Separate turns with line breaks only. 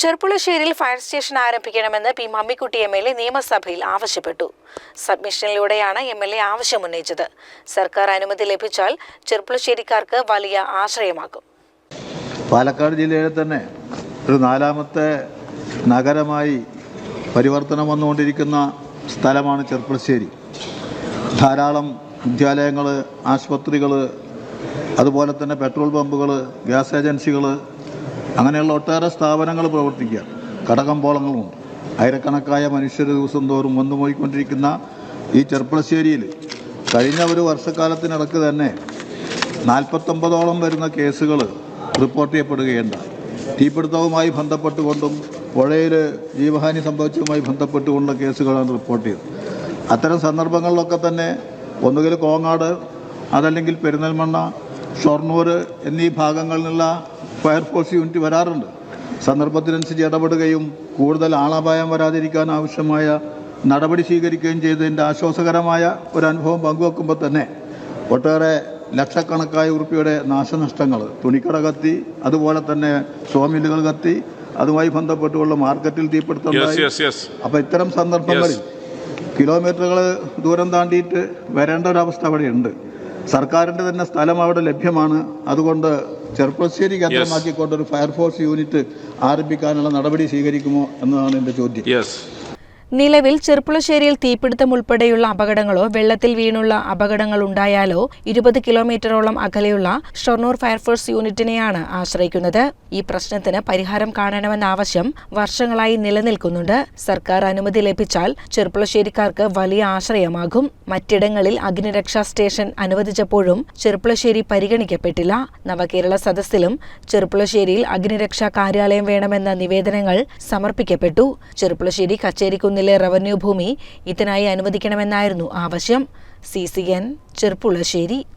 ചെർപ്പുളശ്ശേരിയിൽ fire station ആരംഭിക്കണമെന്ന് P Mammikutty M L A നിയമസഭയിൽ ആവശ്യപ്പെട്ടു. സബ്മിഷനിലൂടെയാണ് എം എൽ എ ആവശ്യമുന്നയിച്ചത്. സർക്കാർ അനുമതി ലഭിച്ചാൽ ചെർപ്പുളശ്ശേരിക്കാർക്ക് വലിയ ആശ്രയമാകും.
പാലക്കാട് ജില്ലയിലെ തന്നെ ഒരു നാലാമത്തെ നഗരമായി പരിവർത്തനം വന്നുകൊണ്ടിരിക്കുന്ന സ്ഥലമാണ് ചെറുപ്പുളശ്ശേരി ധാരാളം വിദ്യാലയങ്ങൾ ആശുപത്രികൾ അതുപോലെ തന്നെ പെട്രോൾ പമ്പുകൾ ഗ്യാസ് ഏജൻസികൾ അങ്ങനെയുള്ള ഒട്ടേറെ സ്ഥാപനങ്ങൾ പ്രവർത്തിക്കുക. കടകമ്പോളങ്ങളുമുണ്ട് ആയിരക്കണക്കായ മനുഷ്യർ ദിവസം തോറും വന്നു പോയിക്കൊണ്ടിരിക്കുന്ന ഈ ചെർപ്പളശ്ശേരിയിൽ കഴിഞ്ഞ ഒരു വർഷക്കാലത്തിനിടക്ക് തന്നെ നാൽപ്പത്തൊമ്പതോളം വരുന്ന കേസുകൾ റിപ്പോർട്ട് ചെയ്യപ്പെടുകയുണ്ടായി. തീപിടുത്തവുമായി ബന്ധപ്പെട്ടുകൊണ്ടും പുഴയിൽ ജീവഹാനി സംഭവിച്ചതുമായി ബന്ധപ്പെട്ടുകൊണ്ടുള്ള കേസുകളാണ് റിപ്പോർട്ട് ചെയ്തത്. അത്തരം സന്ദർഭങ്ങളിലൊക്കെ തന്നെ ഒന്നുകിൽ കോങ്ങാട് അതല്ലെങ്കിൽ പെരുന്നൽമണ്ണ ഷൊർണൂർ എന്നീ ഭാഗങ്ങളിൽ നിന്നുള്ള ഫയർഫോഴ്സ് യൂണിറ്റ് വരാറുണ്ട്. സന്ദർഭത്തിനനുസരിച്ച് ഇടപെടുകയും കൂടുതൽ ആളപായം വരാതിരിക്കാൻ ആവശ്യമായ നടപടി സ്വീകരിക്കുകയും ചെയ്തതിന്റെ ആശ്വാസകരമായ ഒരു അനുഭവം പങ്കുവെക്കുമ്പോൾ തന്നെ ഒട്ടേറെ ലക്ഷക്കണക്കായ ഉറുപ്പിയുടെ നാശനഷ്ടങ്ങൾ തുണിക്കട കത്തി അതുപോലെ തന്നെ സോമില്ലുകൾ കത്തി അതുമായി ബന്ധപ്പെട്ടുള്ള മാർക്കറ്റിൽ
തീപ്പെടുത്തുന്ന
തീപിടുത്തം അപ്പോൾ ഇത്തരം സന്ദർഭങ്ങളിൽ കിലോമീറ്ററുകൾ ദൂരം താണ്ടിയിട്ട് വരേണ്ട ഒരവസ്ഥ അവിടെയുണ്ട്. സർക്കാരിന്റെ തന്നെ സ്ഥലം അവിടെ ലഭ്യമാണ്. അതുകൊണ്ട് ചെറുപ്പശ്ശേരി കേന്ദ്രമാക്കിക്കൊണ്ട് ഒരു ഫയർഫോഴ്സ് യൂണിറ്റ് ആരംഭിക്കാനുള്ള നടപടി സ്വീകരിക്കുമോ എന്നതാണ് എന്റെ ചോദ്യം.
നിലവിൽ ചെർപ്പുളശ്ശേരിയിൽ തീപിടുത്തം ഉൾപ്പെടെയുള്ള അപകടങ്ങളോ വെള്ളത്തിൽ വീണുള്ള അപകടങ്ങൾ ഉണ്ടായാലോ ഇരുപത് കിലോമീറ്ററോളം അകലെയുള്ള ഷൊർണൂർ ഫയർഫോഴ്സ് യൂണിറ്റിനെയാണ് ആശ്രയിക്കുന്നത്. ഈ പ്രശ്നത്തിന് പരിഹാരം കാണണമെന്ന ആവശ്യം വർഷങ്ങളായി നിലനിൽക്കുന്നുണ്ട്. സർക്കാർ അനുമതി ലഭിച്ചാൽ ചെർപ്പുളശ്ശേരിക്കാർക്ക് വലിയ ആശ്രയമാകും. മറ്റിടങ്ങളിൽ അഗ്നിരക്ഷാ സ്റ്റേഷൻ അനുവദിച്ചപ്പോഴും ചെർപ്പുളശ്ശേരി പരിഗണിക്കപ്പെട്ടില്ല. നവകേരള സദസ്സിലും ചെർപ്പുളശ്ശേരിയിൽ അഗ്നിരക്ഷാ കാര്യാലയം വേണമെന്ന നിവേദനങ്ങൾ സമർപ്പിക്കപ്പെട്ടു. ചെർപ്പുളശ്ശേരി കച്ചേരിക്കുന്നിലെ റവന്യൂ ഭൂമി ഇതിനായി അനുവദിക്കണമെന്നായിരുന്നു ആവശ്യം. C C N Cherpulassery.